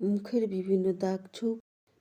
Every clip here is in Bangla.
মুখের বিভিন্ন দাগ ছোপ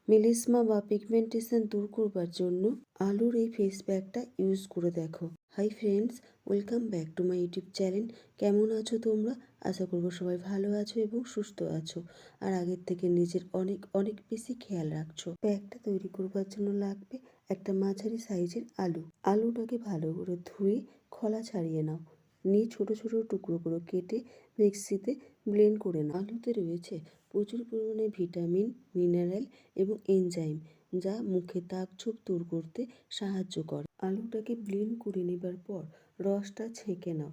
মেলিসমা বা পিগমেন্টেশন দূর করবার জন্য আলুর এই ফেস প্যাকটা ইউজ করে দেখো। Hi friends welcome back to my YouTube channel কেমন আছো তোমরা? আশা করব সবাই ভালো আছো এবং সুস্থ আছো। আর আগের থেকে নিজের অনেক অনেক বেশি খেয়াল রাখছো। প্যাকটা তৈরি করবার জন্য লাগবে একটা মাঝারি সাইজের আলু। আলুটাকে ভালো করে ধুয়ে, খোলা ছাড়িয়ে নাও। নিয়ে ছোট ছোট টুকরো করে কেটে মিক্সিতে ব্লেন্ড করে নাও। আলুতে রয়েছে প্রচুর পরিমাণে ভিটামিন, মিনারেল এবং এনজাইম, যা মুখে দাগ ছোপ দূর করতে সাহায্য করে। আলুটাকে ব্লেন্ড করে নেবার পর রসটা ছেঁকে নাও।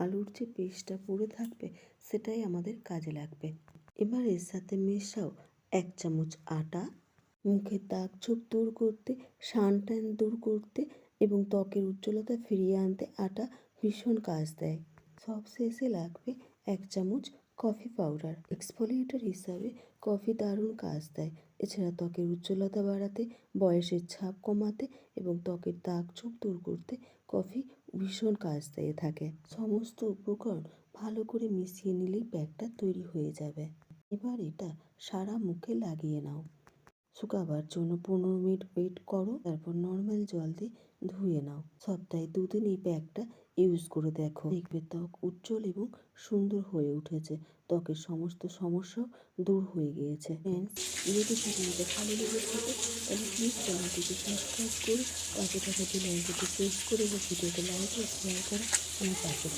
আলুর যে পেস্টটা পড়ে থাকবে, সেটাই আমাদের কাজে লাগবে। এবার এর সাথে মেশাও এক চামচ আটা। মুখে দাগ ছোপ দূর করতে সান ট্যান দূর করতে এবং ত্বকের উজ্জ্বলতা ফিরিয়ে আনতে আটা ভীষণ কাজ দেয়। সব শেষে লাগবে এক চামচ কফি পাউডার। এক্সফোলিয়েটর হিসাবে কফি দারুণ কাজ দেয়। এছাড়া ত্বকের উজ্জ্বলতা বাড়াতে, বয়সের ছাপ কমাতে এবং ত্বকের দাগ ছোপ দূর করতে কফি ভীষণ কাজ দিয়ে থাকে। সমস্ত উপকরণ ভালো করে মিশিয়ে নিলেই প্যাকটা তৈরি হয়ে যাবে। এবার এটা সারা মুখে লাগিয়ে নাও। শুকাবার জন্য পনেরো মিনিট ওয়েট করো। তারপর নর্মাল জল দিয়ে ধুয়ে নাও। সপ্তাহে দুদিন এই প্যাকটা ইউজ করে দেখো। দেখবে ত্বক উজ্জ্বল এবং সুন্দর হয়ে উঠেছে। ত্বকের সমস্ত সমস্যা দূর হয়ে গিয়েছে। যদি ভালো লেগে থাকে তাহলে প্লিজ চ্যানেলটিকে সাবস্ক্রাইব করে, পাশে থাকা বেল প্রেস করে এবং ভিডিওটা লাইক ও শেয়ার করে, আমার পাশে